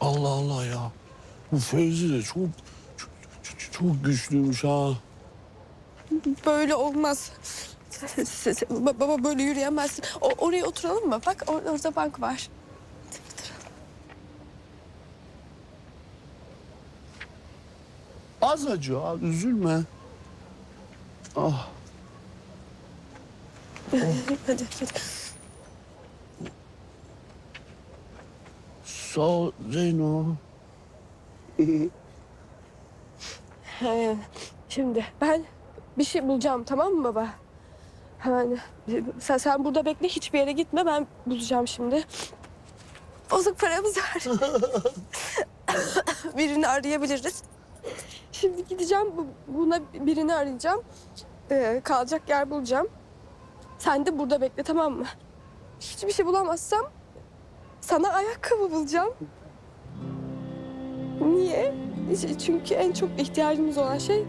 Allah Allah ya. Bu Fevzi de çok çok, çok, çok güçlüymüş ha. Böyle olmaz. Baba böyle yürüyemezsin. O, oraya oturalım mı? Bak or- orada bank var. Az acı ha, üzülme. Ah, Hadi hadi. Sağ ol Zeyno. Ee, Şimdi ben bir şey bulacağım tamam mı baba? Hemen sen, sen burada bekle hiçbir yere gitme ben bulacağım şimdi. Bozuk paramız var. birini arayabiliriz. Şimdi gideceğim bu- buna birini arayacağım. Ee, kalacak yer bulacağım. Sen de burada bekle tamam mı? Hiçbir şey bulamazsam sana ayakkabı bulacağım. Niye? Çünkü en çok ihtiyacımız olan şey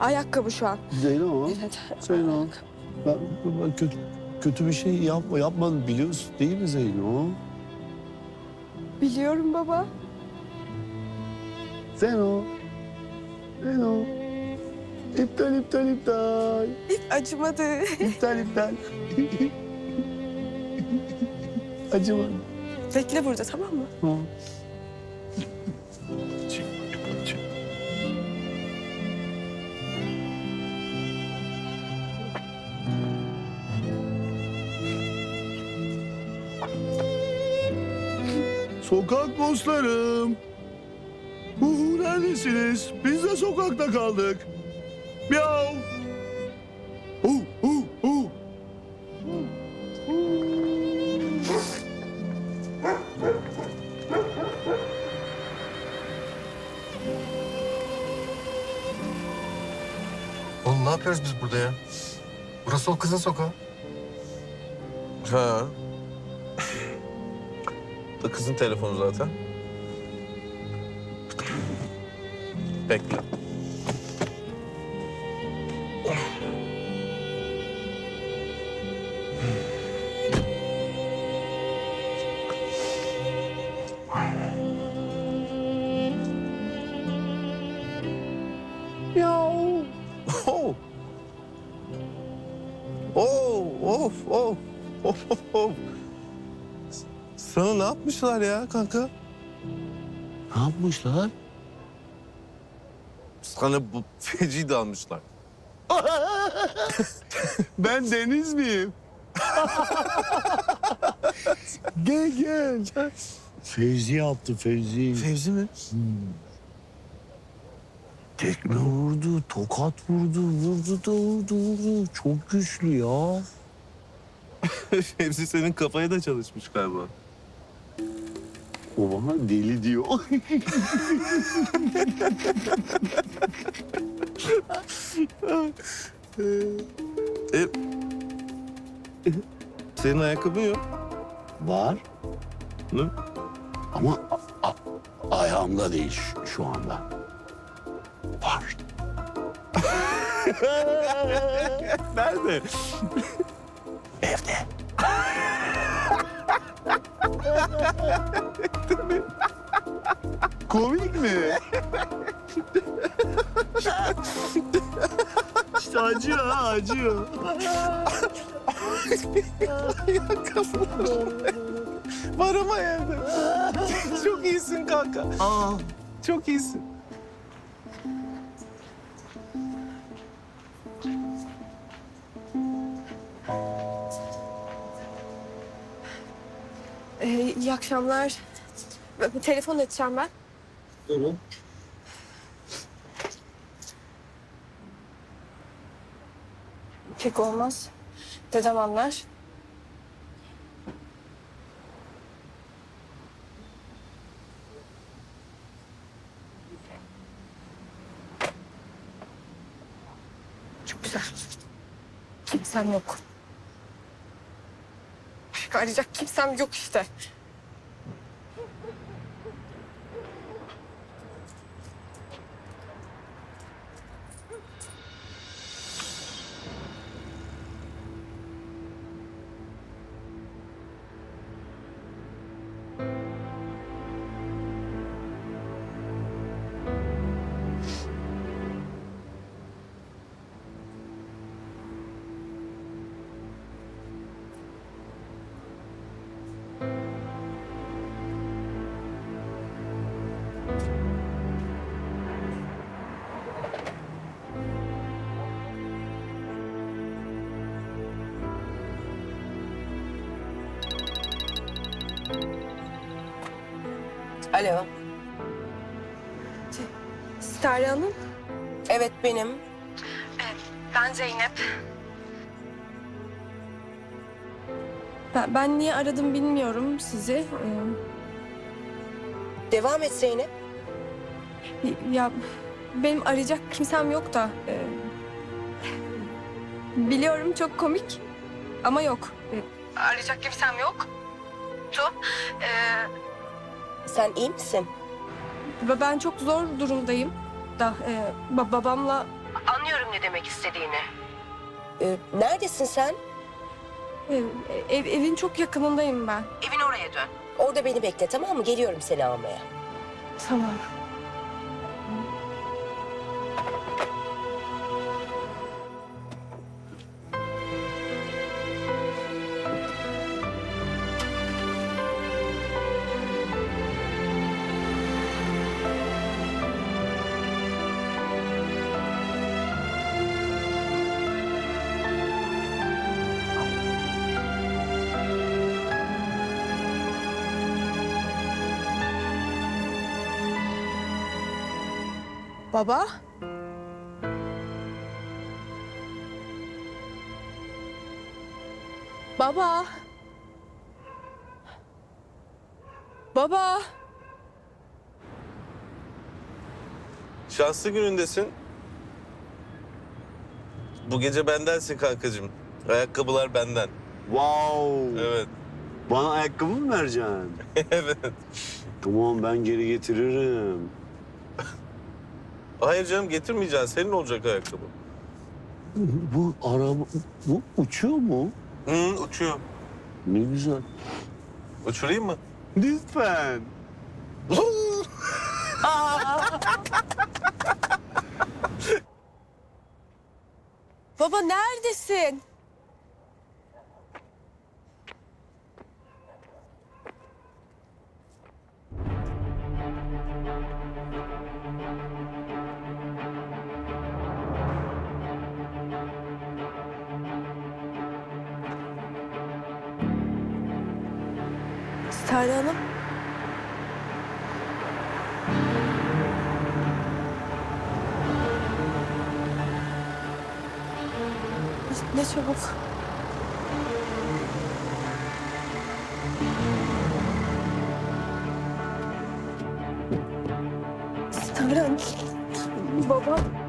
ayakkabı şu an. Zeyno, Evet. Zeyno. Ben, ben kötü, kötü bir şey yapma, yapmadım biliyorsun değil mi Zeyno? Biliyorum baba. Zeyno. Zeyno. İptal, iptal, iptal. Hiç acımadı. İptal, iptal. Acıma. Bekle burada tamam mı? Ha. Çık, çık, çık. Sokak dostlarım. Uhu neredesiniz? Biz de sokakta kaldık. Miau. Uh, uh, yapıyoruz biz burada ya? Burası o kızın sokağı. Ha. Da kızın telefonu zaten. Bekle. Sana ne yapmışlar ya kanka? Ne yapmışlar? Sana bu feci dalmışlar. Ben Deniz miyim? gel gel. Fevzi yaptı Fevzi. Fevzi mi? Tekme vurdu, tokat vurdu, vurdu da vurdu, vurdu. Çok güçlü ya. Fevzi senin kafaya da çalışmış galiba. O bana deli diyor. E, senin ayakkabın yok. Var Ne? ama a- a- ayağımda değil şu, şu anda. Var. Nerede? Evde. Komik mi? işte acıyor ha acıyor. Var ama evde. Çok iyisin kanka. Aa, çok iyisin. Ee, iyi akşamlar. Bir Telefon edeceğim ben. Pek olmaz. Dedem anlar. Çok güzel. Kimsem yok. Arayacak kimsem yok işte. Alo. Sterli Hanım. Evet benim. Ben Zeynep. Ben, ben niye aradım bilmiyorum sizi. Ee, Devam et Zeynep. Ya benim arayacak kimsem yok da. e, biliyorum çok komik ama yok. E, arayacak kimsem yok. Tu. E, Sen iyi misin? ve ben çok zor durumdayım da e, ba- babamla Anlıyorum ne demek istediğini. Ee, neredesin sen? e, ev, evin çok yakınındayım ben. Evin oraya dön. Orada beni bekle tamam mı? Geliyorum seni almaya. Tamam. Baba. Baba. Baba. Şanslı günündesin. Bu gece bendensin kankacığım. Ayakkabılar benden. Wow. Evet. Bana ayakkabı mı vereceksin? evet. Tamam ben geri getiririm. Hayır canım getirmeyeceksin. Senin olacak ayakkabı. Bu araba bu uçuyor mu? Hı, uçuyor. Ne güzel. Uçurayım mı? Lütfen. Baba neredesin? Sterli Hanım. Ne çabuk. Sterli Hanım. Baba.